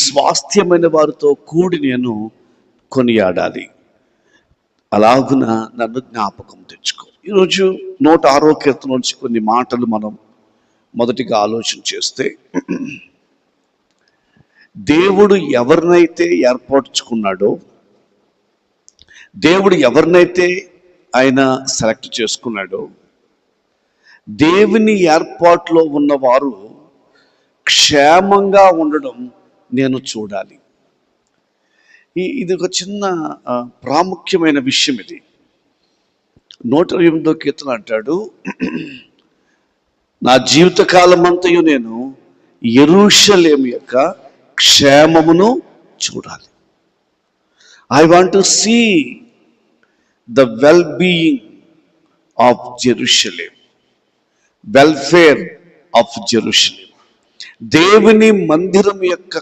స్వాస్థ్యమైన వారితో కూడి నేను కొనియాడాలి. అలాగున నన్ను జ్ఞాపకం తెచ్చుకో. ఈరోజు నూట ఆరోగ్యత నుంచి కొన్ని మాటలు మనం మొదటిగా ఆలోచన చేస్తే దేవుడు ఎవరినైతే ఏర్పరచుకున్నాడో దేవుడు ఎవరినైతే ఆయన సెలెక్ట్ చేసుకున్నాడో దేవుని ఏర్పాటులో ఉన్నవారు క్షేమంగా ఉండడం నేను చూడాలి. ఈ ఇది ఒక చిన్న ప్రాముఖ్యమైన విషయం ఇది. నూట ఎనిమిదో కీర్తన అంటాడు నా జీవితకాలం అంతయు నేను ఎరుషలేం యొక్క క్షేమమును చూడాలి. I want to see the well being of Jerusalem welfare of Jerusalem దేవుని మందిరం యొక్క